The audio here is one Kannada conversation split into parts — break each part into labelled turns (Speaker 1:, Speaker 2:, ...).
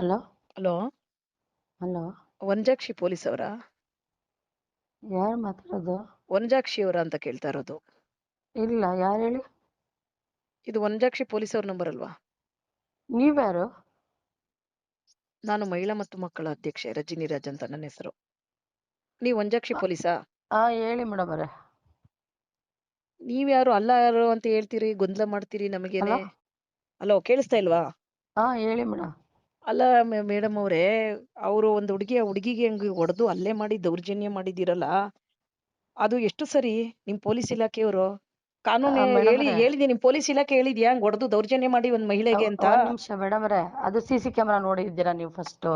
Speaker 1: Hello?
Speaker 2: Hello?
Speaker 1: Hello?
Speaker 2: Vanjakshi police ಅವರಾ
Speaker 1: ಯಾರು ಮಾತಾಡೋದು?
Speaker 2: ವಂಜಾಕ್ಷಿ ಅವರ ಅಂತ ಕೇಳ್ತಾ ಇರೋದು.
Speaker 1: ಇಲ್ಲ ಯಾರು ಹೇಳಿ?
Speaker 2: ಇದು ವಂಜಾಕ್ಷಿ ಪೊಲೀಸ್ ಅವ್ರ ನಂಬರ್ ಅಲ್ವಾ?
Speaker 1: ನೀವ್ಯಾರು?
Speaker 2: ನಾನು ಮಹಿಳಾ ಮತ್ತು ಮಕ್ಕಳ ಅಧ್ಯಕ್ಷೆ ರಜಿನಿ ರಾಜ್ ಅಂತ ನನ್ನ ಹೆಸರು. ನೀವು ವಂಜಾಕ್ಷಿ ಪೊಲೀಸಾ?
Speaker 1: ಹಾ ಹೇಳಿ ಮೇಡಮ್ ಅವರೇ.
Speaker 2: ನೀವ್ಯಾರು ಅಲ್ಲ ಯಾರು ಅಂತ ಹೇಳ್ತೀರಿ ಗೊಂದಲ ಮಾಡ್ತೀರಿ ನಮಗೇನೆ?
Speaker 1: ಹಲೋ?
Speaker 2: ಕೇಳಿಸ್ತಾ ಇಲ್ವಾ?
Speaker 1: ಹಾ ಹೇಳಿ ಮೇಡಮ್
Speaker 2: ಅಲ್ಲ ಮೇಡಮ್ ಅವರೇ ಅವರು ಒಂದು ಹುಡುಗಿ ಆ ಹುಡುಗಿಗೆ ಹಂಗೆ ಹೊಡೆದು ಅಲ್ಲೇ ಮಾಡಿ ದೌರ್ಜನ್ಯ ಮಾಡಿದಿರಲ್ಲ ಅದು ಎಷ್ಟು ಸರಿ ನಿಮ್ಮ ಪೊಲೀಸ್ ಇಲಾಖೆಯವರು? ಕಾನೂನು ಹೇಳಿ
Speaker 1: ಹೇಳಿದೀನಿ
Speaker 2: ನಿಮ್ಮ ನಿಮ್ ಪೊಲೀಸ್ ಇಲಾಖೆ ಹೇಳಿದ್ಯಾ? ಹಂಗ್ ಹೊಡೆದು ದೌರ್ಜನ್ಯ ಮಾಡಿ ಒಂದ್ ಮಹಿಳೆಗೆ ಅಂತ?
Speaker 1: ನಿಮಿಷ ಅದು ಸಿ ಸಿ ಕ್ಯಾಮ್ರಾ ನೋಡಿದ್ದೀರಾ ನೀವು ಫಸ್ಟ್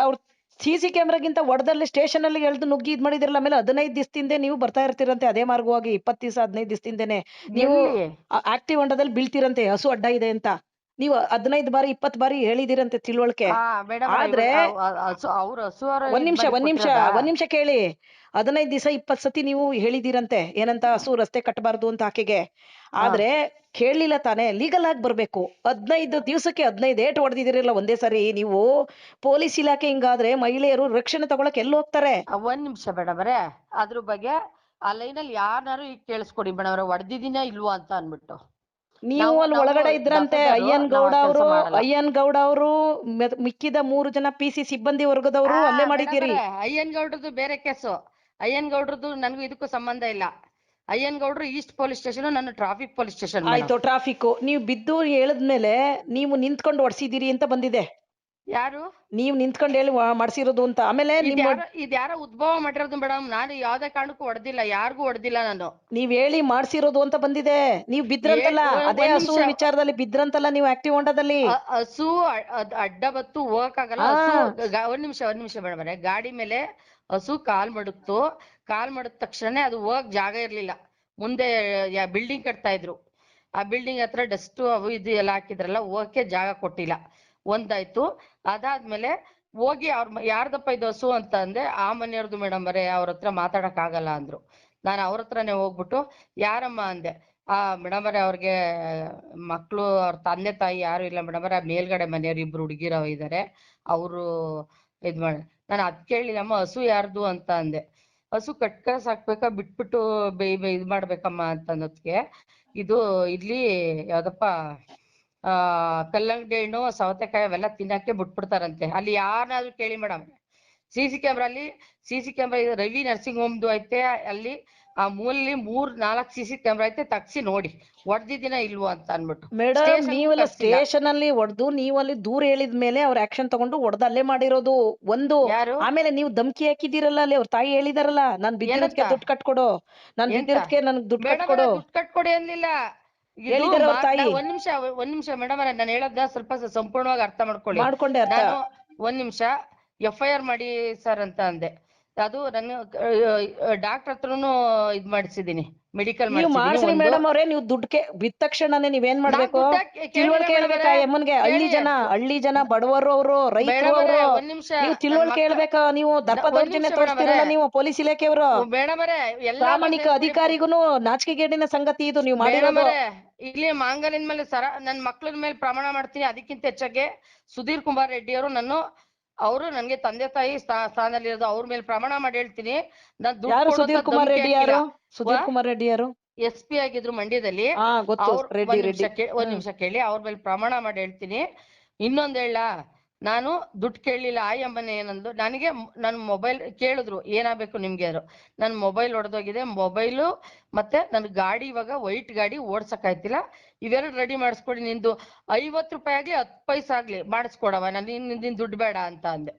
Speaker 2: ಅವ್ರ ಸಿ ಸಿ ಕ್ಯಾಮ್ರಾಗಿಂತ ಹೊಡೆದಲ್ಲಿ ಸ್ಟೇಷನ್ ಅಲ್ಲಿ ಎಳ್ದು ನುಗ್ಗಿ ಇದ್ ಮಾಡಿದಿರಲ್ಲ ಆಮೇಲೆ ಹದಿನೈದು ದಿವಸದಿಂದ ನೀವು ಬರ್ತಾ ಇರ್ತೀರಂತೆ ಅದೇ ಮಾರ್ಗವಾಗಿ ಇಪ್ಪತ್ತು ದಿವಸ ಹದಿನೈದು ದಿವಸದಿಂದನೆ ನೀವು ಆಕ್ಟಿವ್ ಹೊಂಡದಲ್ಲಿ ಬೀಳ್ತಿರಂತೆ ಹಸು ಅಡ್ಡ ಇದೆ ಅಂತ. ನೀವು ಹದಿನೈದು ಬಾರಿ ಇಪ್ಪತ್ತು ಬಾರಿ ಹೇಳಿದಿರಂತೆ ತಿಳುವಳಿಕೆ. ಆದ್ರೆ- ಒಂದ್ ನಿಮಿಷ ಒಂದ್ ನಿಮಿಷ ಒಂದ್ ನಿಮಿಷ ಕೇಳಿ. ಹದಿನೈದು ದಿವಸ ಇಪ್ಪತ್ ಸತಿ ನೀವು ಹೇಳಿದಿರಂತೆ ಏನಂತ ಹಸು ರಸ್ತೆ ಕಟ್ಟಬಾರ್ದು ಅಂತ ಆಕೆಗೆ. ಆದ್ರೆ ಕೇಳಲಿಲ್ಲ ತಾನೇ ಲೀಗಲ್ ಆಗಿ ಬರ್ಬೇಕು. ಹದಿನೈದು ದಿವಸಕ್ಕೆ ಹದಿನೈದು ಏಟ್ ಹೊಡೆದಿದಿರಲ್ಲ ಒಂದೇ ಸರಿ ನೀವು ಪೊಲೀಸ್ ಇಲಾಖೆ ಹಿಂಗಾದ್ರೆ ಮಹಿಳೆಯರು ರಕ್ಷಣೆ ತಗೊಳಕ್ ಎಲ್ಲಿ ಹೋಗ್ತಾರೆ?
Speaker 1: ಒಂದ್ ನಿಮಿಷ ಬೇಡವರೇ ಅದ್ರ ಬಗ್ಗೆ ಆ ಲೈನಲ್ಲಿ ಯಾರನ್ನಾರು ಈಗ ಕೇಳಿಸ್ಕೊಡಿ ಮೇಡಮ್ ಅವ್ರೆ ಹೊಡೆದಿದ್ದೀನಾ ಇಲ್ವಾ ಅಂತ ಅನ್ಬಿಟ್ಟು
Speaker 2: ನೀವು ಅಲ್ಲಿ ಒಳಗಡೆ ಇದ್ರಂತೆ ಅಯ್ಯನ್ ಗೌಡ ಅವರು ಅಯ್ಯನ್ ಗೌಡ ಅವರು ಮಿಕ್ಕಿದ ಮೂರು ಜನ ಪಿ ಸಿ ಸಿಬ್ಬಂದಿ ವರ್ಗದವರು ಅಲ್ಲೇ ಮಾಡಿದ್ದೀರಿ.
Speaker 1: ಅಯ್ಯನ್ ಗೌಡ್ರದ್ದು ಬೇರೆ ಕೇಸು ಅಯ್ಯನ್ ಗೌಡ್ರದ್ದು ನನಗೂ ಇದಕ್ಕೂ ಸಂಬಂಧ ಇಲ್ಲ. ಅಯ್ಯನ್ ಗೌಡ್ರು ಈಸ್ಟ್ ಪೊಲೀಸ್ ಸ್ಟೇಷನ್ ನನ್ನ ಟ್ರಾಫಿಕ್ ಪೊಲೀಸ್ ಸ್ಟೇಷನ್
Speaker 2: ಆಯ್ತು ಟ್ರಾಫಿಕ್ ನೀವು ಬಿದ್ದು ಹೇಳಿದ್ಮೇಲೆ ನೀವು ನಿಂತ್ಕೊಂಡು ಹೊಡ್ಸಿದೀರಿ ಅಂತ ಬಂದಿದೆ.
Speaker 1: ಯಾರು?
Speaker 2: ನೀವ್ ನಿಂತ್ಕೊಂಡ್ ಹೇಳಿ ಮಾಡ್ಸಿರೋದು ಅಂತ. ಆಮೇಲೆ ನಿಮ್ಮ
Speaker 1: ಇದ್ಯಾರ ಇದ್ಯಾರ ಉದ್ಭವ ಮಾಡಿರೋದು ಮೇಡಮ್? ನಾನು ಯಾವ್ದೇ ಕಾರಣಕ್ಕೂ ಹೊಡೆದಿಲ್ಲ ಯಾರಿಗೂ ಹೊಡೆದಿಲ್ಲ ನಾನು.
Speaker 2: ನೀವ್ ಹೇಳಿ ಮಾಡ್ಸಿರೋದು ಅಂತ ಬಂದಿದೆ. ನೀವ್ ಬಿದ್ರಂತಲ್ಲ
Speaker 1: ಏ- ಒಂದ್
Speaker 2: ಅದೇ ಹಸು
Speaker 1: ನಿಮಿಷ.
Speaker 2: ವಿಚಾರದಲ್ಲಿ ಬಿದ್ರಂತಲ್ಲ ನೀವು ಆಕ್ಟಿವ್ ಹೊಂಡದಲ್ಲಿ.
Speaker 1: ಅ- ಹಸು ಅ- ಅದ್ ಅಡ್ಡ ಬತ್ತು ಹೋಗಕ್ಕಾಗಲ್ಲ ಆಗಲ್ಲ. ಗಾ- ಒಂದ್ ನಿಮಿಷ ಒಂದ್ ನಿಮಿಷ ಮೇಡಮ್ ಗಾಡಿ ಮೇಲೆ ಹಸು ಕಾಲ್ ಮಡಗ್ತು. ಕಾಲ್ ಮಡದ ತಕ್ಷಣ ಅದು ಹೋಗಕ್ ಜಾಗ ಇರ್ಲಿಲ್ಲ. ಮುಂದೆ ಬಿಲ್ಡಿಂಗ್ ಕಟ್ತಾ ಇದ್ರು. ಆ ಬಿಲ್ಡಿಂಗ್ ಹತ್ರ ಡಸ್ಟ್ ಅವು ಇದು ಎಲ್ಲ ಹಾಕಿದ್ರಲ್ಲ ಹೋಗಕ್ಕೆ ಜಾಗ ಕೊಟ್ಟಿಲ್ಲ. ಒಂದಾಯ್ತು. ಅದಾದ್ಮೇಲೆ ಹೋಗಿ ಅವ್ರ ಯಾರ್ದಪ್ಪ ಇದು ಹಸು ಅಂತ ಅಂದೆ, ಆ ಮನೆಯವ್ರದ್ದು ಮೇಡಮ್ ಬರೇ ಅವ್ರ ಹತ್ರ ಮಾತಾಡಕ್ ಆಗಲ್ಲ ಅಂದ್ರು. ನಾನು ಅವ್ರ ಹತ್ರನೇ ಹೋಗ್ಬಿಟ್ಟು, ಯಾರಮ್ಮ? ಅಂದೆ. ಆ, ಮೇಡಮ್ ಅವರೇ, ಅವ್ರಿಗೆ ಮಕ್ಳು, ಅವ್ರ ತಂದೆ, ತಾಯಿ ಯಾರು ಇಲ್ಲ ಮೇಡಮ್ ಅವರೇ, ಮೇಲ್ಗಡೆ ಮನೆಯವ್ರು ಇಬ್ರು ಹುಡುಗಿರ ಇದಾರೆ. ಅವರು ಇದ್ ಮಾಡ, ನಾನು ಅದ್ ಕೇಳಿಲ್ಲಮ್ಮ, ಹಸು ಯಾರ್ದು ಅಂತ ಅಂದೆ. ಹಸು ಕಟ್ಕ ಸಾಕ್ಬೇಕಾ ಬಿಟ್ಬಿಟ್ಟು ಬೇ ಇದ್ ಮಾಡ್ಬೇಕಮ್ಮ ಅಂತ ಅನ್ನೋದ್ಕೆ ಇದು ಇಲ್ಲಿ ಯಾವ್ದಪ್ಪ ಆ ಕಲ್ಲಂಗಡಿ ಹಣ್ಣು ಸೌತೆಕಾಯಿ ಅವೆಲ್ಲ ತಿನ್ನಕ್ಕೆ ಬಿಟ್ಬಿಡ್ತಾರಂತೆ. ಅಲ್ಲಿ ಯಾರನ್ನಾದ್ರೂ ಕೇಳಿ ಮೇಡಮ್. ಸಿ ಸಿ ಕ್ಯಾಮ್ರಾ ಅಲ್ಲಿ ಸಿ ಸಿ ಕ್ಯಾಮ್ರಾ ಇದೆ ರವಿ ನರ್ಸಿಂಗ್ ಹೋಮ್ದು ಐತೆ ಅಲ್ಲಿ ಆ ಮೂಲಲ್ಲಿ ಮೂರ್ ನಾಲ್ಕ್ ಸಿ ಸಿ ಕ್ಯಾಮ್ರಾ ಐತೆ ತಗ್ಸಿ ನೋಡಿ. ಹೊಡ್ದಿದ್ದೀನ ಇಲ್ವೋ ಅಂತ ಅನ್ಬಿಟ್ಟು
Speaker 2: ಮೇಡಮ್ ನೀವೆಲ್ಲ ಸ್ಟೇಷನ್ ಅಲ್ಲಿ ಹೊಡೆದು ನೀವು ಅಲ್ಲಿ ದೂರ ಹೇಳಿದ ಮೇಲೆ ಅವ್ರ ಆಕ್ಷನ್ ತಗೊಂಡು ಹೊಡೆದ ಅಲ್ಲೇ ಮಾಡಿರೋದು ಒಂದು. ಆಮೇಲೆ ನೀವು ಧಮ್ಕಿ ಹಾಕಿದಿರಲ್ಲ ಅಲ್ಲಿ ಅವ್ರ ತಾಯಿ ಹೇಳಿದಾರಲ್ಲ ನಾನ್ ಬಿದ್ದಿರೋದಕ್ಕೆ? ದುಡ್ಡು ಕಟ್ಕೊಡು. ನಾನ್? ಬಿದ್ದಿರೋದಕ್ಕೆ ನನ್ಗೆ ದುಡ್ಡು ಕಟ್ಕೊಡು.
Speaker 1: ದುಡ್ಡು ಕಟ್ಕೊಡಿ ಅನ್ಲಿಲ್ಲ.
Speaker 2: ಹೇಳಿದಾರೆ ಅವ್ರ
Speaker 1: ಮಾತ್-
Speaker 2: ತಾಯಿ.
Speaker 1: ಒಂದ್ ನಿಮಿಷ ಒಂದ್ ನಿಮಿಷ ಮೇಡಮ್ ಅವರೇ ನಾನು ಹೇಳೋದ್ನ ಸ್ವಲ್ಪ ಸಂಪೂರ್ಣವಾಗಿ ಅರ್ಥ ಮಾಡ್ಕೊಳ್ಳಿ.
Speaker 2: ಮಾಡ್ಕೊಂಡೆ ಅರ್ಥ.
Speaker 1: ನಾನು ಒಂದ್ ನಿಮಿಷ ಎಫ್ ಐ ಆರ್ ಮಾಡಿ ಸರ್ ಅಂತ ಅಂದೆ. ಅದು ನಾನು ಡಾಕ್ಟರ್ ಹತ್ರನು ಇದ್ ಮಾಡಿಸಿದೀನಿ ಮೆಡಿಕಲ್
Speaker 2: ನೀವು ಮಾಡ್ಸ್ರಿ ಮೇಡಮ್ ಅವ್ರೆ ನೀವು ದುಡ್ಡುಗೆ ಬಿದ್ದ ತಕ್ಷಣನೇ ನೀವೇನ್ ಮಾಡ್ಬೇಕು?
Speaker 1: ದುಡ್ಡು
Speaker 2: ತಿಳುವಳಿಕೆ ಹೇಳ್ಬೇಕಾ
Speaker 1: ಅವ್ರೆ.
Speaker 2: ಹಳ್ಳಿ ಜನ ಹಳ್ಳಿ ಜನ ಬಡವರು ಅವರು ರೈತರು
Speaker 1: ಅವರು
Speaker 2: ನೀವು ತಿಳುವಳಿಕೆ ಹೇಳ್ಬೇಕಾ? ನೀವು ದಪ್ಪ ದೌರ್ಜನ್ಯ ತೋರಿಸ್ತಿರಲ್ಲ ನೀವು ಪೊಲೀಸ್ ಇಲಾಖೆಯವರು? ಪ್ರಾಮಾಣಿಕ ಅಧಿಕಾರಿಗೂ ನಾಚಿಕೆಗೇಡಿನ ಸಂಗತಿ ಇದು ನೀವು ಮಾಡಿರೋದು.
Speaker 1: ಇಲ್ಲಿ ಮಾಂಗಲಿನ ಮೇಲೆ ಸರ ನನ್ ಮಕ್ಳ ಮೇಲೆ ಪ್ರಮಾಣ ಮಾಡ್ತೀನಿ ಅದಕ್ಕಿಂತ ಹೆಚ್ಚಾಗಿ ಸುಧೀರ್ ಕುಮಾರ್ ರೆಡ್ಡಿ ಅವರು ನಾನು ಅವರು ನನಗೆ ತಂದೆ ತಾಯಿ ಸ್ಥಾ- ಸ್ಥಾನದಲ್ಲಿ ಇರೋದು ಅವ್ರ ಮೇಲೆ ಪ್ರಮಾಣ ಮಾಡಿ ಹೇಳ್ತೀನಿ. ನಾನ್
Speaker 2: ಯಾರು ಸುಧೀರ್ ಕುಮಾರ್ ರೆಡ್ಡಿ ಯಾರು? ಸುಧೀರ್ ಕುಮಾರ್ ರೆಡ್ಡಿ ಯಾರು?
Speaker 1: ಎಸ್ ಪಿ ಆಗಿದ್ರು ಮಂಡ್ಯದಲ್ಲಿ. ಒಂದ್ ನಿಮಿಷ ಕೇಳಿ ಅವ್ರ ಮೇಲೆ ಪ್ರಮಾಣ ಮಾಡಿ ಹೇಳ್ತೀನಿ. ಇನ್ನೊಂದ್ ಹೇಳ. ನಾನು ದುಡ್ಡು ಕೇಳಲಿಲ್ಲ ಆಯಮ್ಮನೆ ಏನಂದು ನನಗೆ ನನ್ನ ಮೊಬೈಲ್ ಕೇಳಿದ್ರು, ಏನಾಗಬೇಕು ನಿಮ್ಗೆ? ಯಾರು ನನ್ನ ಮೊಬೈಲ್ ಒಡೆದೋಗಿದೆ, ಮೊಬೈಲು ಮತ್ತೆ ನನ್ನ ಗಾಡಿ ಇವಾಗ ವೈಟ್ ಗಾಡಿ ಓಡ್ಸಕ್ ಆಯ್ತಿಲ್ಲ. ಇವೆರಡು ರೆಡಿ ಮಾಡಿಸ್ಕೊಡಿ, ನಿಂದು ಐವತ್ತು ರೂಪಾಯಿ ಆಗ್ಲಿ, ಹತ್ತು ಪೈಸೆ ಆಗಲಿ ಮಾಡಿಸ್ಕೊಡವ, ನಾನು ನಿನ್ನ ನಿನ್ ದುಡ್ಡು ಬೇಡ ಅಂತ ಅಂದೆ.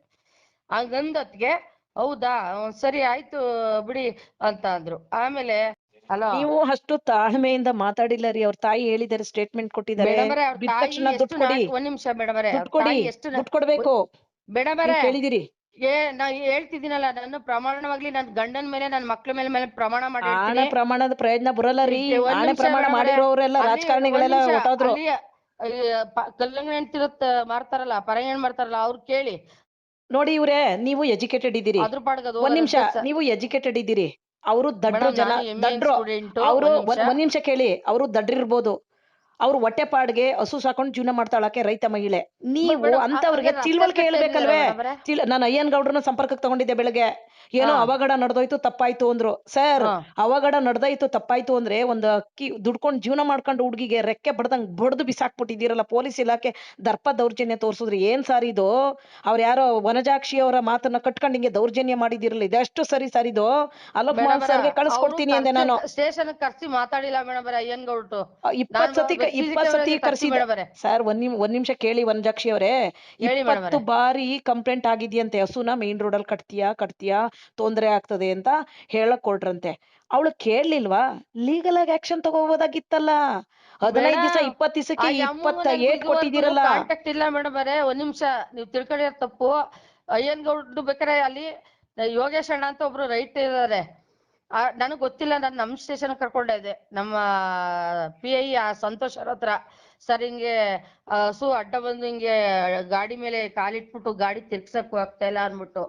Speaker 1: ಹಂಗಂದತ್ಗೆ ಹೌದಾ? ಸರಿ, ಆಯ್ತು ಬಿಡಿ ಅಂತ ಅಂದ್ರು. ಆಮೇಲೆ ಅಲೋ.
Speaker 2: ನೀವು ಅಷ್ಟು ತಾಳ್ಮೆಯಿಂದ ಮಾತಾಡಿಲ್ಲ ರೀ ಅವ್ರ ತಾಯಿ ಹೇಳಿದಾರೆ ಸ್ಟೇಟ್ಮೆಂಟ್ ಕೊಟ್ಟಿದ್ದಾರೆ.
Speaker 1: ಮೇಡಮ್ ಅವರೇ ಅವ್ರ ತಾಯಿ
Speaker 2: ತಕ್ಷಣ ದುಡ್ಡು
Speaker 1: ಎಷ್ಟು
Speaker 2: ಕೊಡಿ.
Speaker 1: ನಾ- ಒಂದ್ ನಿಮಿಷ ಮೇಡಮರೇ ಅವರೇ
Speaker 2: ದುಡ್ಡು ಕೊಡಿ
Speaker 1: ಎಷ್ಟು
Speaker 2: ದುಡ್ಡು ಕೊಡ್ಬೇಕು.
Speaker 1: ಮೇಡಮ್
Speaker 2: ನೀವು
Speaker 1: ಅವರೇ
Speaker 2: ಕೇಳಿದಿರಿ.
Speaker 1: ಏ ನಾ ಹೇಳ್ತಿದ್ದೀನಲ್ಲ ನಾನು ಪ್ರಮಾಣವಾಗ್ಲಿ ನನ್ ಗಂಡನ ಮೇಲೆ ನನ್ ಮಕ್ಳ ಮೇಲೆ ಮೇಲೆ ಪ್ರಮಾಣ ಮಾಡಿ
Speaker 2: ಆಣೆ
Speaker 1: ಹೇಳ್ತೀನಿ
Speaker 2: ಪ್ರಮಾಣದ ಪ್ರಯತ್ನ ಬರಲ್ಲ ರೀ.
Speaker 1: ಇದಕ್ಕೆ ಒಂದ್
Speaker 2: ಆಣೆ
Speaker 1: ನಿಮಿಷ
Speaker 2: ಪ್ರಮಾಣ. ಮಾಡಿರೋರೆಲ್ಲ
Speaker 1: ಅಲ್ಲಿ
Speaker 2: ರಾಜಕಾರಣಿಗಳೆಲ್ಲ
Speaker 1: ಒಂದ್ ನಿಮಿಷ,
Speaker 2: ಹೊಟ್ಟೋದ್ರು
Speaker 1: ಅಲ್ಲಿ, ಈ, ಪ- ಕಲ್ಲಂಗಡಿ ಅಂತಿರತ್ತ ತಿರುತ್ತ ಮಾರ್ತಾರಲ್ಲ ಪರಂಗಿ ಹಣ್ಣ್ ಮಾರ್ತಾರಲ್ಲ ಅವ್ರು ಕೇಳಿ.
Speaker 2: ನೋಡಿ ಇವ್ರೆ ನೀವು ಎಜುಕೇಟೆಡ್ ಇದ್ದೀರಿ.
Speaker 1: ಅದ್ರ ಪಾಡ್ಗದು
Speaker 2: ಒಂದ್ ನಿಮಿಷ. ನೀವು ಎಜುಕೇಟೆಡ್ ಇದ್ದೀರಿ. ಅವರು ದಡ್ರು ಜನ ದಡ್ರು ಅವರು.
Speaker 1: ಒಂದ್ ನಿಮಿಷ
Speaker 2: ಕೇಳಿ ಅವರು ದಡ್ರಿರ್ಬೋದು ಅವ್ರು ಹೊಟ್ಟೆಪಾಡ್ಗೆ ಹಸು ಸಾಕೊಂಡು ಜೀವನ ಮಾಡ್ತಾಳಕ್ಕೆ ರೈತ ಮಹಿಳೆ. ನೀವು ಅಂತವ್ರಿಗೆ ತಿಳುವಳಿಕೆ ಹೇಳ್ಬೇಕಲ್ವೇ ತಿಳ್ ನಾನು ಅಯ್ಯನ್ ಗೌಡ್ರನ್ನ ಸಂಪರ್ಕಕ್ಕೆ ತಗೊಂಡಿದ್ದೆ ಬೆಳಗ್ಗೆ. ಏನೋ. ಅವಘಡ ನಡೆದೋಯ್ತು ತಪ್ಪಾಯ್ತು ಅಂದ್ರು. ಸರ್. ಅವಘಡ ನಡೆದಾಯ್ತು ತಪ್ಪಾಯ್ತು ಅಂದ್ರೆ ಒಂದು ಅಕ್ಕಿ ದುಡ್ಕೊಂಡು ಜೀವನ ಮಾಡ್ಕೊಂಡು ಹುಡುಗಿಗೆ ರೆಕ್ಕೆ ಬಡ್ದಂಗ್ ಬಡ್ದು ಬಿಸಾಕ್ಬಿಟ್ಟಿದ್ದೀರಲ್ಲ ಪೊಲೀಸ್ ಇಲಾಖೆ ದರ್ಪ ದೌರ್ಜನ್ಯ ತೋರ್ಸಿದ್ರಿ ಏನ್ ಸಾರ್ ಇದು? ಅವ್ರ ಯಾರೋ ವನಜಾಕ್ಷಿ ಅವರ ಮಾತನ್ನ ಕಟ್ಕೊಂಡು ಹಿಂಗೆ ದೌರ್ಜನ್ಯ ಮಾಡಿದಿರಲ್ಲ ಇದೆಷ್ಟು ಸರಿ ಸರ್ ಇದು? ಅಲೋಕ್ ಮೋಹನ್ ಸರ್ಗೆ ಕಳ್ಸ್ಕೊಡ್ತೀನಿ ಅಂದೆ ನಾನು.
Speaker 1: ಸ್ಟೇಷನ್ ಕರ್ಸಿ ಮಾತಾಡಿಲ್ಲ ಮೇಡಮ್ ಅಯ್ಯನ್ ಗೌಡ್ರು.
Speaker 2: ಇಪ್ಪತ್ ಸತಿ ಸತಿ. ಸರ್ ಒಂದ್ ನಿಮ್ ಒಂದ್ ನಿಮಿಷ ಕೇಳಿ ವನಜಾಕ್ಷಿ ಅವರೇ.
Speaker 1: ಹೇಳಿ ಮೇಡಮ್
Speaker 2: ಇಪ್ಪತ್ತು ಬಾರಿ ಕಂಪ್ಲೇಂಟ್ ಆಗಿದ್ಯಂತೆ. ಹಸುನ ಮೇನ್ ರೋಡ್ ಅಲ್ಲಿ ಕಟ್ತೀಯಾ ಕಟ್ತೀಯಾ ತೊಂದ್ರೆ ಆಗ್ತದೆ ಅಂತ ಹೇಳಕ್ ಕೊಡ್ರಂತೆ ಅವಳು ಕೇಳಲಿಲ್ವಾ? ಲೀಗಲ್ ಆಗಿ ಆಕ್ಷನ್ ತಗೋಬೋದಾಗಿತ್ತಲ್ಲ. ಹದಿನೈದು ದಿವಸ
Speaker 1: ಮೇಡಮ್,
Speaker 2: ಇಪ್ಪತ್ ದಿವಸಕ್ಕೆ ಇಪ್ಪತ್ತ ಏಟ್ ಕೊಟ್ಟಿದ್ದೀರಲ್ಲ.
Speaker 1: ಕಾಂಟ್ಯಾಕ್ಟ್ ಇಲ್ಲ ಮೇಡಮ್ ಅವರೇ. ಒಂದ್ ನಿಮಿಷ ನೀವು ತಿಳ್ಕೊಂಡಿರೋ ತಪ್ಪು. ಅಯ್ಯನ್ ಗೌಡ್ರು ಬೇಕಾರೆ ಅಲ್ಲಿ ಯೋಗೇಶ್ ಅಣ್ಣ ಅಂತ ಒಬ್ರು ರೈಟ್ ಇದಾರೆ. ನನಗ್ ಗೊತ್ತಿಲ್ಲ ನಾನು ನಮ್ ಸ್ಟೇಷನ್ ಕರ್ಕೊಂಡೆ ಇದ್ದೆ ನಮ್ಮ ಪಿ ಐ ಸಂತೋಷ್ ಅವ್ರ ಹತ್ರ. ಸರ್ ಹಿಂಗೆ ಹಸು ಅಡ್ಡ ಬಂದು ಹಿಂಗೆ ಗಾಡಿ ಮೇಲೆ ಕಾಲಿಟ್ಬಿಟ್ಟು ಗಾಡಿ ತಿರ್ಗ್ಸಕ್ ಆಗ್ತಾ ಇಲ್ಲ ಅನ್ಬಿಟ್ಟು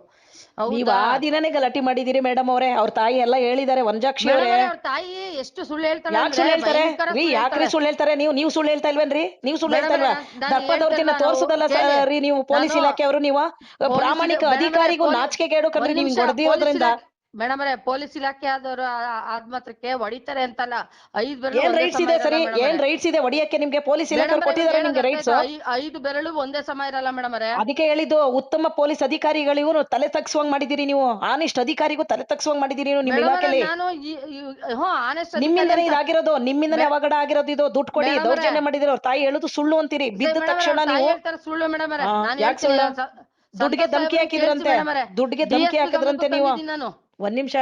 Speaker 2: ನೀವ್ ಆ ದಿನನೇ ಗಲಾಟೆ ಮಾಡಿದಿರಿ ಮೇಡಮ್ ಅವರೇ. ಅವ್ರ ತಾಯಿ ಎಲ್ಲ ಹೇಳಿದಾರೆ ವನಜಾಕ್ಷಿ
Speaker 1: ಮೇಡಮ್
Speaker 2: ಅವರೇ.
Speaker 1: ಅವರೇ, ಅವ್ರ ತಾಯಿ ಎಷ್ಟು ಸುಳ್ಳು ಹೇಳ್ತಾಳೆ
Speaker 2: ಯಾಕೆ ಸುಳ್ಳು ಹೇಳ್ತಾರೆ? ರೀ ಯಾಕ್ರಿ ಸುಳ್ಳು ಹೇಳ್ತಾರೆ? ನೀವು ನೀವು ಸುಳ್ಳು ಹೇಳ್ತಾ ಇಲ್ವೇನ್ರಿ? ನೀವು ಸುಳ್ಳು ಹೇಳ್ತಾ ಇಲ್ವಾ? ದರ್ಪ ದೌರ್ಜನ್ಯ ತೋರ್ಸುದಲ್ಲ ಸರ್ ರೀ ನೀವು ಪೊಲೀಸ್
Speaker 1: ಇಲಾಖೆಯವ್ರು
Speaker 2: ಇಲಾಖೆಯವರು ನೀವು? ಪ್ರಾಮಾಣಿಕ ಅಧಿಕಾರಿಗೂ
Speaker 1: ಅವರೇ,
Speaker 2: ನಾಚಿಕೆ ಕಣ್ರಿ ಹೊಡೆದಿರೋದ್ರಿಂದ
Speaker 1: ಪೊಲೀಸ್ ಇಲಾಖೆ- ಮೇಡಮ್ ಅವರೇ ಪೊಲೀಸ್ ಇಲಾಖೆ ಆದವರು ಆದ್ ಮಾತ್ರಕ್ಕೆ ಹೊಡಿತಾರೆ ಅಂತಲ್ಲ ಐದ್ ಬೆರಳು
Speaker 2: ಏನ್
Speaker 1: ಒಂದೇ
Speaker 2: ರೈಟ್ಸ್
Speaker 1: ಸಮ
Speaker 2: ಇದೆ ಸರಿ ಏನ್. ರೈಟ್ಸ್ ಇದೆ ಹೊಡಿಯಕ್ಕೆ ನಿಮ್ಗೆ ಪೊಲೀಸ್ ಇಲಾಖೆ
Speaker 1: ಅವರೇ,
Speaker 2: ಕೊಟ್ಟಿದ್ದಾರೆ ನಿಮ್ಗೆ ರೈಟ್ಸ್?
Speaker 1: ಐ- ಐದು ಬೆರಳು ಒಂದೇ ಸಮ ಇರಲ್ಲ ಮೇಡಮ್ ಅವರೇ
Speaker 2: ಅದಕ್ಕೆ ಹೇಳಿದ್ದು ಉತ್ತಮ ಪೊಲೀಸ್ ಅಧಿಕಾರಿಗಳಿಗೂ ತಲೆ ತಗ್ಸುವಂಗ್ ಮಾಡಿದಿರಿ ನೀವು ಆನೆಸ್ಟ್ ಅಧಿಕಾರಿಗೂ ತಲೆ ತಗ್ಸುವಂಗ್ ಮಾಡಿದಿರಿ ನೀವು ನಿಮ್ಮ
Speaker 1: ಮೇಡಮ್ ಅವರೇ,
Speaker 2: ಇಲಾಖೆಲಿ
Speaker 1: ನಾನು ಈ- ಈ- ಹ್ಞೂ ಆನೆಸ್ಟ್
Speaker 2: ನಿಮ್ಮಿಂದನೇ ಇದಾಗಿರೋದು ನಿಮ್ಮಿಂದನೇ ಅವಘಡ ಆಗಿರೋದು ಇದು ದುಡ್ಡು ಕೊಡಿ
Speaker 1: ಮೇಡಮ್ ಅವರೇ.
Speaker 2: ದೌರ್ಜನ್ಯ ಮಾಡಿದಿರಿ ಅವ್ರ ತಾಯಿ ಹೇಳುದು ಸುಳ್ಳು ಅಂತೀರಿ ಬಿದ್ದ ತಕ್ಷಣ ನೀವು
Speaker 1: ಸುಳ್ಳು ಮೇಡಮ್ ಅವರೇ
Speaker 2: ಹಾ,
Speaker 1: ನಾನು
Speaker 2: ಯಾಕ್
Speaker 1: ಹೇಳ್ತೀನಿ,
Speaker 2: ಸುಳ್ಳು?
Speaker 1: ಸ-
Speaker 2: ದುಡ್ಡಿಗೆ ಧಮಕಿ ಹಾಕಿದ್ರಂತೆ.
Speaker 1: ಅವರೇ.
Speaker 2: ದುಡ್ಡಿಗೆ
Speaker 1: DSP
Speaker 2: ಧಮ್ಕಿ ಹಾಕಿದ್ರಂತೆ ನೀವು.
Speaker 1: ತಂದಿದ್ದೀನಿ ನಾನು
Speaker 2: ಒಂದ್ ನಿಮಿಷ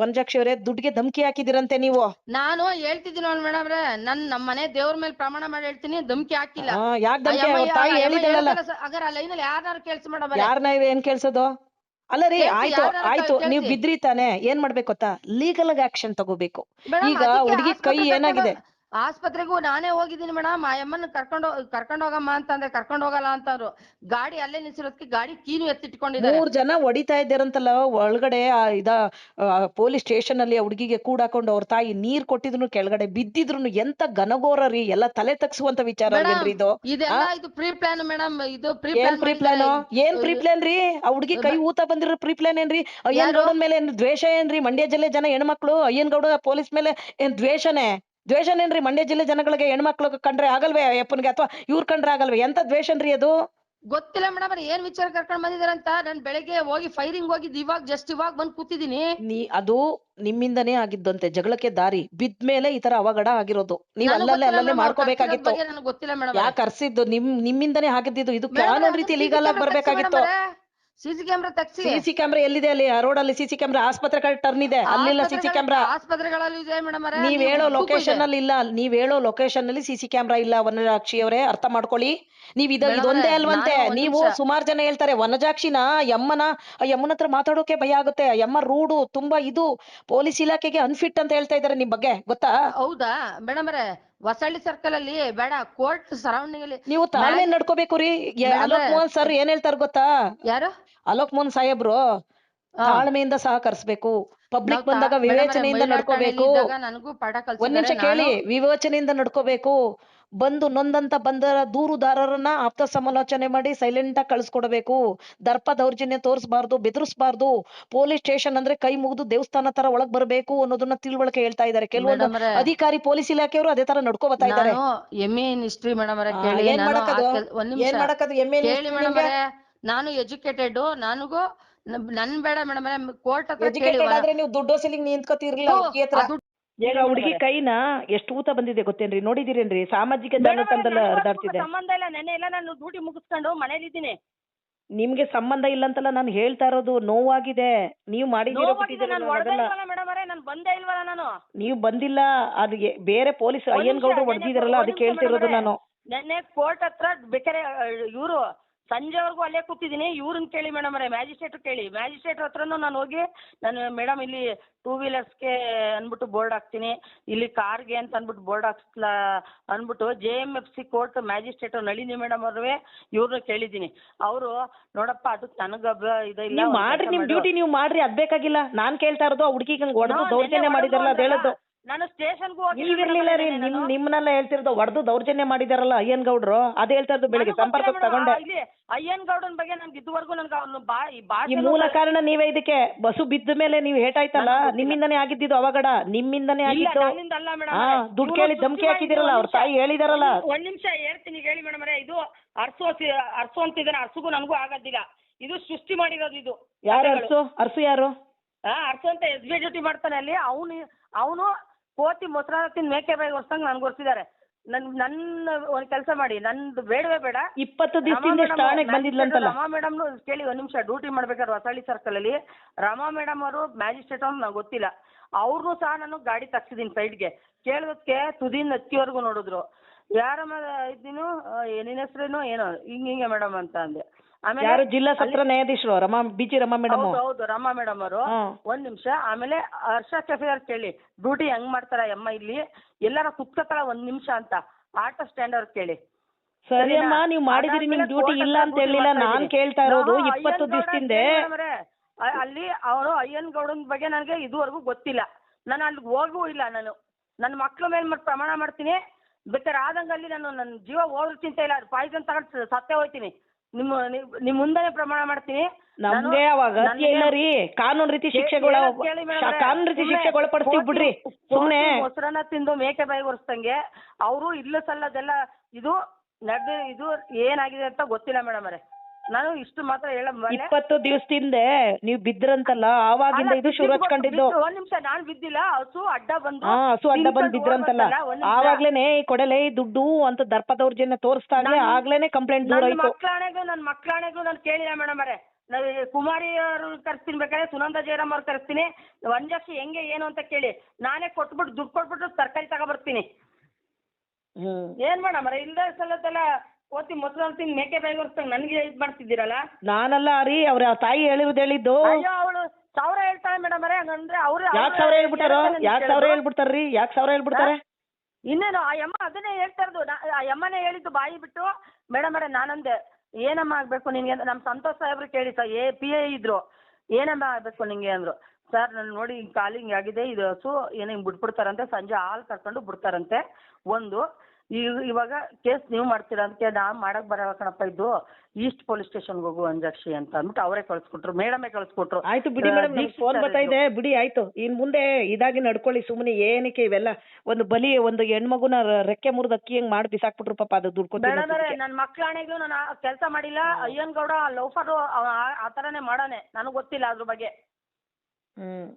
Speaker 2: ವನಜಾಕ್ಷಿ ಅವರೇ ದುಡ್ಡಿಗೆ ಧಮ್ಕಿ ಹಾಕಿದಿರಂತೆ ನೀವು.
Speaker 1: ನಾನು ಹೇಳ್ತಿದ್ದೀನಿ ಮೇಡಮ್ ಅವ್ರೆ ನನ್ ನಮ್ ಮನೆ ದೇವ್ರ ಮೇಲೆ ಪ್ರಮಾಣ ಮಾಡಿ ಹೇಳ್ತೀನಿ ಧಮ್ಕಿ ಹಾಕಿಲ್ಲ.
Speaker 2: ಯಾಕ್ ಧಮ್ಕಿ ಅವ್ರ ತಾಯಿ
Speaker 1: ಸರ್, ಹಾಗಾದ್ರೆ ಆ ಲೈನಲ್ಲಿ ಯಾರನ್ನಾರು ಕೇಳ್ಸಿ ಮೇಡಮ್
Speaker 2: ಯಾರನ್ನ ಏನ್ ಕೇಳ್ಸೋದು? ಅಲ್ಲ ರೀ
Speaker 1: ಕೇಳ್ಸಿ,
Speaker 2: ಆಯ್ತು
Speaker 1: ಯಾರ್ನಾರ
Speaker 2: ಆಯ್ತು
Speaker 1: ಕೇಳ್ಸಿ.
Speaker 2: ನೀವ್ ಬಿದ್ರಿ ತಾನೆ ಏನ್ ಮಾಡ್ಬೇಕು ಗೊತ್ತಾ? ಲೀಗಲ್ ಆಗಿ ಆಕ್ಷನ್ ತಗೋಬೇಕು. ಈಗ ಹುಡುಗಿ ಕೈ ಏನಾಗಿದೆ?
Speaker 1: ಆಸ್ಪತ್ರೆಗೂ ನಾನೇ ಹೋಗಿದ್ದೀನಿ ಮೇಡಮ್. ಆ ಯಮ್ಮನ್ ಕರ್ಕೊಂಡು ಕರ್ಕೊಂಡು ಹೋಗಮ್ಮ ಅಂತಂದ್ರೆ ಕರ್ಕೊಂಡು ಹೋಗಲ್ಲ ಅಂತವ್ರು. ಗಾಡಿ ಅಲ್ಲೇ ನಿಲ್ಸಿರೋದಕ್ಕೆ ಗಾಡಿ ಕೀನು ಎತ್ತಿಟ್ಕೊಂಡಿದ್ದಾರೆ.
Speaker 2: ಮೂರ್ ಜನ ಹೊಡಿತಾ ಇದ್ದಾರಂತಲ್ಲ ಒಳಗಡೆ ಆ ಇದ ಪೊಲೀಸ್ ಸ್ಟೇಷನ್ ಅಲ್ಲಿ ಹುಡುಗಿಗೆ ಕೂಡಾಕೊಂಡು ಅವ್ರ ತಾಯಿ ನೀರ್ ಕೊಟ್ಟಿದ್ರು ಕೆಳಗಡೆ ಬಿದ್ದಿದ್ರು ಎಂತ ಘನಘೋರ ರೀ. ಎಲ್ಲ ತಲೆ ತಗ್ಸುವಂತ ವಿಚಾರ ಅಲ್ವೇನ್ರಿ ಇದು?
Speaker 1: ಇದೆಲ್ಲ ಇದು ಪ್ರೀ ಪ್ಲಾನ್ ಮೇಡಮ್. ಇದು ಪ್ರೀ
Speaker 2: ಏನ್ ಪ್ರೀ ಪ್ಲಾನ್? ಏನ್ ಪ್ರೀ
Speaker 1: ಪ್ಲಾನ್
Speaker 2: ಪ್ಲಾನ್ ರೀ? ಆ ಹುಡುಗಿ ಕೈ ಊತ ಬಂದಿರೋ ಪ್ರೀ ಪ್ಲಾನ್ ಏನ್ರಿ? ಅಯ್ಯನ್? ಗೌಡನ್ ಮೇಲೆ ಏನ್ ದ್ವೇಷ ಏನ್ರಿ? ಮಂಡ್ಯ ಜಿಲ್ಲೆ ಜನ ಹೆಣ್ಮಕ್ಳು ಅಯ್ಯನ್ ಗೌಡ ಪೊಲೀಸ್ ಮೇಲೆ ಏನ್ ದ್ವೇಷನೇ? ದ್ವೇಷನೇನ್ರಿ ಮಂಡ್ಯ ಜಿಲ್ಲೆ ಜನಗಳಿಗೆ ಹೆಣ್ಮಕ್ಳು ಕಂಡ್ರೆ ಆಗಲ್ವೇ ಅಪ್ಪನ್ಗೆ ಅಥವಾ ಇವ್ರ್ ಕಂಡ್ರೆ ಆಗಲ್ವೇ? ಎಂತ ದ್ವೇಷನ್ರಿ ಅದು?
Speaker 1: ಗೊತ್ತಿಲ್ಲ ಮೇಡಮ್ ಏನ್ ವಿಚಾರ ಕರ್ಕೊಂಡ್ ಬಂದಿದಾರಂತ ನಾನ್ ಬೆಳಗ್ಗೆ ಹೋಗಿ ಫೈರಿಂಗ್ ಹೋಗಿದ್ ಇವಾಗ ಜಸ್ಟ್ ಇವಾಗ ಬಂದ್ ಕೂತಿದೀನಿ
Speaker 2: ನೀ ಅದು ನಿಮ್ಮಿಂದನೇ ಆಗಿದ್ದಂತೆ. ಜಗಳಕ್ಕೆ ದಾರಿ. ಬಿದ್ಮೇಲೆ ಈ ತರ ಅವಘಡ ಆಗಿರೋದು. ನೀವ್
Speaker 1: ನನಗ್
Speaker 2: ಅಲ್ಲಲ್ಲೇ
Speaker 1: ಗೊತ್ತಿಲ್ಲ
Speaker 2: ಅಲ್ಲಲ್ಲೇ
Speaker 1: madam, ಅವ್ರ್ ಕರ್ಸಿರೋದ್
Speaker 2: ಮಾಡ್ಕೋಬೇಕಾಗಿತ್ತು
Speaker 1: ಬಗ್ಗೆ ನನಗ್ ಗೊತ್ತಿಲ್ಲ ಮೇಡಮ್.
Speaker 2: ಯಾಕೆ ಕರ್ಸಿದ್ದು? ನಿಮ್ ನಿಮ್ಮಿಂದನೇ ಆಗಿದ್ದು. ಇದು ಕಾನೂನು ರೀತಿ ಲೀಗಲ್ ಆಗಿ ಬರ್ಬೇಕಾಗಿತ್ತು.
Speaker 1: ಸಿಸಿ ಕ್ಯಾಮ್ರಾ ತಗ್ಸಿ.
Speaker 2: ಸಿಸಿ ಕ್ಯಾಮ್ರಾ ಎಲ್ಲಿದೆ ಅಲ್ಲಿ? ಆ ರೋಡ್ ಅಲ್ಲಿ ಸಿಸಿ ಕ್ಯಾಮ್ರಾ ಆಸ್ಪತ್ರೆ ಕಡೆ ಟರ್ನ್ ಇದೆ. ಅಲ್ಲಿಲ್ಲ ಸಿಸಿ ಕ್ಯಾಮ್ರಾ
Speaker 1: ಆಸ್ಪತ್ರೆಗಳಲ್ಲಿ ಇದೆ ಮೇಡಮ್
Speaker 2: ನೀವ್ ಹೇಳೋ ಲೊಕೇಶನ್ ಅಲ್ಲಿ ಇಲ್ಲ. ನೀವ್ ಹೇಳೋ ಲೊಕೇಶನ್ ಅಲ್ಲಿ ಸಿಸಿ ಕ್ಯಾಮ್ರಾ ಇಲ್ಲ ವನಜಾಕ್ಷಿ ಅವರೇ. ಅರ್ಥ ಮಾಡ್ಕೊಳ್ಳಿ. ನೀವ್ ಇದ ಇದೊಂದೇ ಅಲ್ವಂತೆ. ನೀವು. ಸುಮಾರು ಜನ ಹೇಳ್ತಾರೆ ವನಜಾಕ್ಷಿನ ಯಮ್ಮನ? ಯಮ್ಮನ ಹತ್ರ ಮಾತಾಡೋಕೆ ಭಯ ಆಗುತ್ತೆ. ಯಮ್ಮ ರೂಡು ತುಂಬಾ ಇದು. ಪೊಲೀಸ್ ಇಲಾಖೆಗೆ ಅನ್ಫಿಟ್ ಅಂತ ಹೇಳ್ತಾ ಇದಾರೆ ನಿಮ್ ಬಗ್ಗೆ ಗೊತ್ತಾ?
Speaker 1: ಹೌದಾ? ಮೇಡಮ್ ಅವರೇ ಹೊಸಳ್ಳಿ ಸರ್ಕಲ್ ಅಲ್ಲಿ ಬೇಡ ಕೋರ್ಟ್ ಸರೌಂಡಿಂಗ್ ಅಲ್ಲಿ
Speaker 2: ನೀವು ತಾಳ್ಮೆ ನಡ್ಕೋಬೇಕು ರೀ. ಅಲೋಕ್ ಮೋಹನ್ ಸರ್ ಏನ್ ಹೇಳ್ತಾರ ಗೊತ್ತಾ?
Speaker 1: ಯಾರು?
Speaker 2: ಅಲೋಕ್ ಮೋಹನ್ ಸಾಹೇಬ್ರು
Speaker 1: ಹಾ.
Speaker 2: ತಾಳ್ಮೆಯಿಂದ ಸಹಕರಿಸಬೇಕು. ಪಬ್ಲಿಕ್ ಬಂದಾಗ ವಿವೇಚನೆಯಿಂದ ನಡ್ಕೋಬೇಕು.
Speaker 1: ನನಗೂ ಪಾಠ
Speaker 2: ಒಂದ್ ನಿಮಿಷ
Speaker 1: ಕಲ್ಸಿದ್ದಾರೆ
Speaker 2: ಕೇಳಿ ವಿವೇಚನೆಯಿಂದ ನಡ್ಕೋಬೇಕು. ಬಂದು ನೊಂದಂತ ಬಂದರ ದೂರುದಾರರನ್ನ ಆಪ್ತ ಸಮಾಲೋಚನೆ ಮಾಡಿ ಸೈಲೆಂಟ್ ಆಗಿ ಕಳ್ಸ್ಕೊಡ್ಬೇಕು. ದರ್ಪ ದೌರ್ಜನ್ಯ ತೋರಿಸಬಾರ್ದು ಬೆದರಿಸಬಾರ್ದು. ಪೊಲೀಸ್ ಸ್ಟೇಷನ್ ಅಂದ್ರೆ ಕೈ ಮುಗಿದು ದೇವಸ್ಥಾನ ತರ ಒಳಗ್ ಬರಬೇಕು ಅನ್ನೋದನ್ನ ತಿಳುವಳಿಕೆ ಹೇಳ್ತಾ ಇದ್ದಾರೆ ಕೆಲವೊಂದು
Speaker 1: ಅವ್ರೆ,
Speaker 2: ಅಧಿಕಾರಿ ಪೊಲೀಸ್ ಇಲಾಖೆಯವರು ಅದೇ ತರ ನಡ್ಕೋ ಬರ್ತಾ ಇದ್ದಾರೆ
Speaker 1: ನಾನು M A in history madam ಅವರೇ
Speaker 2: ಆ,
Speaker 1: ಕೇಳಿ
Speaker 2: ಏನ್
Speaker 1: ನಾನು ಆ
Speaker 2: ಮಾಡಕ್ಕದು?
Speaker 1: ಕೆಲ್- ಒಂದ್
Speaker 2: ಏನ್
Speaker 1: ನಿಮಿಷ
Speaker 2: ಮಾಡಕ್ಕದು ಎಮ್ಮೆ
Speaker 1: ಕೇಳಿ ಮೇಡಮ್ ಅವರೇ ನಾನು ಎಜುಕೇಟೆಡ್ ನನಗೂ ನನ್- ಬೇಡ ಮೇಡಮ್ ಕೋರ್ಟ್ ಹತ್ರ ಕೇಳಿ
Speaker 2: ಎಜುಕೇಟೆಡ್ ಆದ್ರೆ ನೀವು ದುಡ್ಡು ವಸೂಲಿಗೆ ನಿಂತ್ಕೋತಿರ್ಲಿಲ್ಲ ಹುಡುಗಿ ಹತ್ರ. ಈಗ ಹುಡುಗಿ ಕೈನ ಎಷ್ಟು ಊತ ಬಂದಿದೆ ಗೊತ್ತೇನ್ರಿ? ನೋಡಿದಿರೇನ್ರಿ? ಸಾಮಾಜಿಕ ಜಾಲತಾಣದಲ್ಲಿ ಹರಿದಾಡ್ತಿದೆ
Speaker 3: ಸಂಬಂಧ ಇಲ್ಲ ನೆನ್ನೆ ಇಲ್ಲ ನಾನು ಡ್ಯೂಟಿ ಮುಗಿಸ್ಕೊಂಡು ಮನೇಲಿದ್ದೀನಿ
Speaker 2: ನಿಮ್ಗೆ ಸಂಬಂಧ ಇಲ್ಲ ಅಂತಲ್ಲ ನಾನು ಹೇಳ್ತಾ ಇರೋದು ನೋವಾಗಿದೆ. ನೀವು ಮಾಡಿದಿರೋ
Speaker 3: ನಾನು ನಾನು ಬಂದೇ ಇಲ್ವಲ್ಲ ನಾನು.
Speaker 2: ನೀವು ಬಂದಿಲ್ಲ ಅದು ಬೇರೆ ಪೊಲೀಸ್ ಅಯ್ಯನ್ ಗೌಡ್ರು ಹೊಡೆದಿದಾರಲ್ಲ ಅದಕ್ಕೆ ಹೇಳ್ತಿರೋದು ನಾನು.
Speaker 3: ನೆನ್ನೆ ಕೋರ್ಟ್ ಹತ್ರ ಬೇಕಾರೆ ಇವರು ಸಂಜೆವರೆಗೂ ಅಲ್ಲೇ ಕೂತಿದ್ದೀನಿ. ಇವ್ರನ್ನ ಕೇಳಿ ಮೇಡಮ್ ಅವರೇ ಮ್ಯಾಜಿಸ್ಟ್ರೇಟ್ ಕೇಳಿ. ಮ್ಯಾಜಿಸ್ಟ್ರೇಟ್ ಹತ್ರನೂ ನಾನು ಹೋಗಿ ನಾನು ಮೇಡಮ್ ಇಲ್ಲಿ ಟೂ ವೀಲರ್ಸ್ಗೆ ಅಂದ್ಬಿಟ್ಟು ಬೋರ್ಡ್ ಹಾಕ್ತೀನಿ. ಇಲ್ಲಿ ಕಾರ್ಗೆ ಅಂತ ಅಂದ್ಬಿಟ್ಟು ಬೋರ್ಡ್ ಹಾಕ್ಸ್ಲಾ ಅಂದ್ಬಿಟ್ಟು J M F C court magistrate Nalini madam ಅವ್ರವೇ ಇವ್ರನ್ನ ಕೇಳಿದ್ದೀನಿ. ಅವರು ನೋಡಪ್ಪ ಅದಕ್ಕೆ ನನಗೆ ಇದಿಲ್ಲ
Speaker 2: ನೀವು
Speaker 3: ಒಂದ್
Speaker 2: ಮಾಡ್ರಿ
Speaker 3: ನಿಮ್ಮ
Speaker 2: ನಿಮ್ ಡ್ಯೂಟಿ ನೀವು ಮಾಡ್ರಿ ಅದ್ ಬೇಕಾಗಿಲ್ಲ. ನಾನ್ ಕೇಳ್ತಾ ಇರೋದು ಆ ಹುಡುಗಿಗೆ ಹಂಗ್ ಹೊಡೆದು ದೌರ್ಜನ್ಯ ಮಾಡಿದಾರಲ್ಲ ಅದ್ ಹೇಳೋದು.
Speaker 1: ನಾನು ಸ್ಟೇಷನ್ಗೂ ಹೋಗಿ
Speaker 2: ನೀವಿರ್ಲಿಲ್ಲ ರೀ ನಿಮ್ ನಿಮ್ನೆಲ್ಲ ಹೇಳ್ತಿರೋದು ಹೊಡೆದು ದೌರ್ಜನ್ಯ ಮಾಡಿದಾರಲ್ಲ ಅಯ್ಯನ್ ಗೌಡ್ರು ಅದೇ ಹೇಳ್ತಾ ಇರೋದು ಬೆಳಿಗ್ಗೆ ಸಂಪರ್ಕ ತಗೊಂಡೆ.
Speaker 1: ಅಯ್ಯನ್ ಗೌಡನ್ ಬಗ್ಗೆ ನನ್ಗೆ ಇದುವರೆಗೂ ನನ್ಗೆ ಅವ್ನು ಬಾ ಈ
Speaker 2: ಈ
Speaker 1: ಭಾಷೆ
Speaker 2: ಮೂಲ ಕಾರಣ ನೀವೇ ಇದಕ್ಕೆ. ಬಸ್ಸು ಬಿದ್ದ ಮೇಲೆ ನೀವು ಹೇಟಾಯ್ತಲ್ಲ? ನಿಮ್ಮಿಂದನೇ ಆಗಿದ್ದಿದ್ದು ಅವಘಡ. ನಿಮ್ಮಿಂದನೇ
Speaker 1: ಇಲ್ಲ
Speaker 2: ಆಗಿದ್ದು
Speaker 1: ನನ್ನಿಂದ ಅಲ್ಲ
Speaker 2: ಹಾ ದುಡ್ಡು ಕೇಳಿ ಧಮ್ಕಿ ಹಾಕಿದಿರಲ್ಲ ಅವ್ರ ತಾಯಿ ಹೇಳಿದಾರಲ್ಲ.
Speaker 1: ಒಂದ್ ನಿಮಿಷ ಹೇಳ್ತೀನಿ ಹೇಳಿ ಮೇಡಮ್ ಇದು ಅರ್ಸು ಅರ್ಸು ಅಂತಿದ್ದಾನೆ ಅರ್ಸುಗೂ ನನಗೂ ಆಗೋದಿಲ್ಲ. ಇದು ಸೃಷ್ಟಿ ಮಾಡಿರೋದು ಇದು
Speaker 2: ಯಾರು ಅರ್ಸು? ಅರ್ಸು ಯಾರು?
Speaker 1: ಹಾ ಅರ್ಸು ಅಂತ ಎಸ್ ಬಿ ಡ್ಯೂಟಿ ಮಾಡ್ತಾನೆ ಅಲ್ಲಿ. ಅವನು ಅವನು ಕೋತಿ ಮೊಸರನ್ನ ತಿಂದು ಮೇಕೆ ಬಾಯಿ ಒರ್ಸಂಗ್ ನನ್ಗೆ ಒರ್ಸಿದ್ದಾರೆ ನನ್ ನನ್ನ ಒಂದು ಕೆಲಸ ಮಾಡಿ ನಂದು ಬೇಡವೇ ಬೇಡ.
Speaker 2: ಇಪ್ಪತ್ತು ದಿವಸದಿಂದ ಠಾಣೆಗೆ ಬಂದಿದ್ಲಂತಲ್ಲ?
Speaker 1: ರಮಾ ಮೇಡಮ್ ಕೇಳಿ ಒಂದ್ ನಿಮಿಷ ಡ್ಯೂಟಿ ಮಾಡ್ಬೇಕಾದ್ರೆ ಹೊಸಳ್ಳಿ ಸರ್ಕಲ್ ಅಲ್ಲಿ. ರಮಾ ಮೇಡಮ್ ಅವರು ಮ್ಯಾಜಿಸ್ಟ್ರೇಟ್ ಅಂತ ನಂಗೆ ಗೊತ್ತಿಲ್ಲ. ಅವ್ರನ್ನೂ ಸಹ ನಾನು ಗಾಡಿ ತಗ್ಸಿದೀನಿ ಸೈಡ್ಗೆ ಕೇಳೋದಕ್ಕೆ ತುದಿಯಿಂದ ಹತ್ತಿವರೆಗೂ ನೋಡಿದ್ರು. ಯಾರಮ್ಮ ಇದ್ದೀನು ನಿನ್ನ ಹೆಸ್ರೇನು? ಏನೋ ಹಿಂಗ ಹಿಂಗೆ ಮೇಡಮ್ ಅಂತ ಅಂದೆ. ಆಮೇಲೆ
Speaker 2: ಯಾರು ಜಿಲ್ಲಾ ಸತ್ರ ನ್ಯಾಯಾಧೀಶರು ರಮಾ ಬಿಜಿ ರಮಾ ಮೇಡಮ್.
Speaker 1: ಹೌದು ಹೌದು ರಮಾ ಮೇಡಮ್ ಅವರು.
Speaker 2: ಹ್ಮ್.
Speaker 1: ಒಂದ್ ನಿಮಿಷ ಆಮೇಲೆ ಹರ್ಷ ಕೆಫೆ ಅವ್ರು ಕೇಳಿ ಡ್ಯೂಟಿ ಹೆಂಗ್ ಮಾಡ್ತಾರ ಅಮ್ಮ ಇಲ್ಲಿ? ಎಲ್ಲಾರ ಕುತ್ಕೋತಾಳ ಒಂದ್ ನಿಮಿಷ ಅಂತ ಆಟೋ ಸ್ಟ್ಯಾಂಡ್ ಅವ್ರು ಕೇಳಿ.
Speaker 2: ಸರಿ ಅಮ್ಮ? ನೀವು ಮಾಡಿದಿರಿ ನಿಮ್ ಡ್ಯೂಟಿ ಇಲ್ಲ ಅಂತ ಹೇಳಿಲ್ಲ ನಾನ್ ಕೇಳ್ತಾ ಇರೋದು ಇಪ್ಪತ್ತು ದಿವಸದಿಂದ.
Speaker 1: ಅಲ್ಲಿ ಅವರು ಅಯ್ಯನ್ ಗೌಡನ್ ಬಗ್ಗೆ ನನಗೆ ಇದುವರೆಗೂ ಗೊತ್ತಿಲ್ಲ. ನಾನು ಅಲ್ಲಿ ಹೋಗೂ ಇಲ್ಲ ನಾನು. ನನ್ನ ಮಕ್ಳ ಮೇಲೆ ಮತ್ತೆ ಪ್ರಮಾಣ ಮಾಡ್ತೀನಿ. ಬೇಕಾದ್ರೆ ಆದಂಗಲ್ಲಿ ನಾನು ನನ್ನ ಜೀವ ಹೋದ್ರು ಚಿಂತೆ ಇಲ್ಲ ಪಾಯ್ಸನ್ ತಗೊಂಡು ಸತ್ತೇ ಹೋಯ್ತೀನಿ. ನಿಮ್ಮ ನಿಮ್- ಮುಂದೆ ಮುಂದೆನೆ ಪ್ರಮಾಣ ಮಾಡ್ತೀನಿ. ನಾನು-
Speaker 2: ನಮ್ಗೆ ಅವಾಗ ಅಗತ್ಯ ಇಲ್ಲ ರೀ ಕಾನೂನು ರೀತಿ ಶಿಕ್ಷೆಗಳ
Speaker 1: ಹೇಳೋದ್ ಕೇಳಿ ಮೇಡಮ್ರೆ,
Speaker 2: ಕಾನೂನು ರೀತಿ
Speaker 1: ಸುಮ್ನೆ
Speaker 2: ಶಿಕ್ಷೆಗಳು ಪಡಿಸ್ತೀವಿ ಬಿಡ್ರಿ. ಸುಮ್ನೆ.
Speaker 1: ಮೊಸರನ್ನ ತಿಂದು ಮೇಕೆ ಬಾಯಿ ಒರೆಸ್ದಂಗೆ ಅವರು ಇಲ್ಲ ಸಲ್ಲದೆಲ್ಲ ಇದು ನಡೆದು ಇದು ಏನಾಗಿದೆ ಅಂತ ಗೊತ್ತಿಲ್ಲ ಮೇಡಮ್ ಅವರೇ. ನಾನು ಇಷ್ಟು ಮಾತ್ರ ಹೇಳ
Speaker 2: ಇಪ್ಪತ್ತು ಹಿಂದೆ ನೀವು ಬಿದ್ರಂತಲ್ಲ ಆವಾಗಿಂದ ಇದು ಶುರು ಹಚ್ಕೊಂಡಿದ್ದು.
Speaker 1: ಒಂದ್ ನಿಮಿಷ ನಾನ್ ಬಿದ್ದಿಲ್ಲ ಹಸು ಅಡ್ಡ ಬಂದು
Speaker 2: ಹಾ ಹಸು ಅಡ್ಡ ಬಂದ್ ಬಿದ್ರಂತಲ್ಲ. ಆವಾಗ್ಲೇನೆ ಈ ಕೊಡಲೆ ದುಡ್ಡು ಅಂತ ದರ್ಪ ದೌರ್ಜನ್ಯ
Speaker 1: ತೋರಿಸ್ತಾಗ್ಲೇ
Speaker 2: ಆಗ್ಲೇನೆ ಕಂಪ್ಲೇಂಟ್ ದೂರ
Speaker 1: ನನ್ನ
Speaker 2: ಆಯ್ತು
Speaker 1: ಮಕ್ಕಳಾಣೆಗೂ ನನ್ ಮಕ್ಕಳಾಣೆಗೂ ನಾನು ಕೇಳಿಲ್ಲ ಮೇಡಮ್ ಅವರೇ. ನಾವು ಕುಮಾರಿ ಅವರು ಕರೆಸ್ತೀನಿ ಬೇಕಾದ್ರೆ ಸುನಂದ ಜಯರಾಮ್ ಅವ್ರು ಕರೆಸ್ತೀನಿ. ಒಂದ್ ಲಕ್ಷ ಹೆಂಗೆ ಏನು ಅಂತ ಕೇಳಿ. ನಾನೇ ಕೊಟ್ಬಿಟ್ಟು ದುಡ್ಡು ಕೊಟ್ಬಿಟ್ಟು ತರಕಾರಿ ತಗೊಬರ್ತೀನಿ.
Speaker 2: ಬರ್ತೀನಿ
Speaker 1: ಏನ್ ಮೇಡಮ್ ಅವರೇ ಇಲ್ದ ಸಲತ್ತೆಲ್ಲ ಕೋತಿ ಮೊಸರು ತಿಂದು ಮೇಕೆ ಬಾಯಿ ಒರೆಸ್ದಂಗೆ ನನಗೆ ಇದು ಮಾಡ್ತಿದ್ದೀರಲ್ಲ?
Speaker 2: ನಾನಲ್ಲ ರೀ ಅವ್ರ ತಾಯಿ ಹೇಳಿರೋದು ಹೇಳಿದ್ದು.
Speaker 1: ಅಯ್ಯೋ ಅವಳು ಸಾವಿರ ಹೇಳ್ತಾಳೆ ಮೇಡಮ್ ಅರೇ ಹಂಗಂದ್ರೆ ಅವ್ರು
Speaker 2: ಯಾಕೆ ಸಾವಿರ ಹೇಳ್ಬಿಟ್ಟಾರೋ? ಯಾಕೆ ಸಾವಿರ ಹೇಳ್ಬಿಡ್ತಾರ್ರಿ ಯಾಕ್ ಸಾವಿರ ಹೇಳ್ಬಿಡ್ತಾರೆ?
Speaker 1: ಇನ್ನೇನು ಆ ಯಮ್ಮ ಅದನ್ನೇ ಹೇಳ್ತಾ ಇರೋದು. ನಾ- ಆ ಯಮ್ಮನೇ ಹೇಳಿದ್ದು ಬಾಯಿ ಬಿಟ್ಟು ಮೇಡಮ್ ಅರೇ ನಾನಂದೆ ಏನಮ್ಮ ಆಗ್ಬೇಕು ನಿನ್ಗೆ ಅಂತ? ನಮ್ಮ ಸಂತೋಷ್ ಸಾಹೇಬ್ರು ಕೇಳಿ ಸರ್ ಏ ಪಿ ಎ ಇದ್ರು ಏನಮ್ಮ ಆಗ್ಬೇಕು ನಿಂಗೆ? ಅಂದ್ರು. ಸರ್ ನಾನು ನೋಡಿ ಕಾಲು ಹಿಂಗೆ ಆಗಿದೆ ಇದು ಹಸು ಏನೋ ಹಿಂಗೆ ಬಿಟ್ಬಿಡ್ತಾರಂತೆ ಸಂಜೆ ಹಾಲು ಕರ್ಕೊಂಡು ಬಿಡ್ತಾರಂತೆ. ಒಂದು ಈಗ ಇವಾಗ ಕೇಸ್ ನೀವು ಮಾಡ್ತೀರಾ ಅದಕ್ಕೆ ನಾ ಮಾಡಕ್ ಬರಲ್ಲ ಕಣಪ್ಪ ಇದು. ಈಸ್ಟ್ ಪೊಲೀಸ್ ಸ್ಟೇಷನ್ಗೆ ಹೋಗು ಅಂಜಾಕ್ಷಿ ಅಂತ ಅಂದ್ಬಿಟ್ಟು ಅವರೇ ಕಳ್ಸ್ಕೊಟ್ರು ಮೇಡಮೇ ಕಳ್ಸ್ಕೊಟ್ರು.
Speaker 2: ಆಯ್ತು ಬಿಡಿ ಮೇಡಮ್
Speaker 1: ನೀವು
Speaker 2: ಫೋನ್ ಬರ್ತಾ ಇದೆ. ಬಿಡಿ ಆಯ್ತು. ಇನ್ ಮುಂದೆ ಇದಾಗಿ ನಡ್ಕೊಳ್ಳಿ ಸುಮ್ಮನೆ ಏನಕ್ಕೆ ಇವೆಲ್ಲ? ಒಂದು ಬಲಿ ಒಂದು ಹೆಣ್ಮಗುನ ರ- ರೆಕ್ಕೆ ಮುರಿದ ಅಕ್ಕಿ ಹೆಂಗ್ ಮಾಡಿ ಬಿಸಾಕ್ಬಿಟ್ರು ಪಾಪ ಅದು
Speaker 1: ಮೇಡಮ್ ನನ್ನ ಮಕ್ಕಳಾಣೆಗೂ ನಾನು ಕೆಲಸ ಮಾಡಿಲ್ಲ. ಅಯ್ಯನ್ ಗೌಡ ಲೋಫರು ಆ ಥರನೇ ಮಾಡಾನೆ. ನನಗೆ ಗೊತ್ತಿಲ್ಲ ಅದ್ರ ಬಗ್ಗೆ.
Speaker 2: ಹ್ಮ್.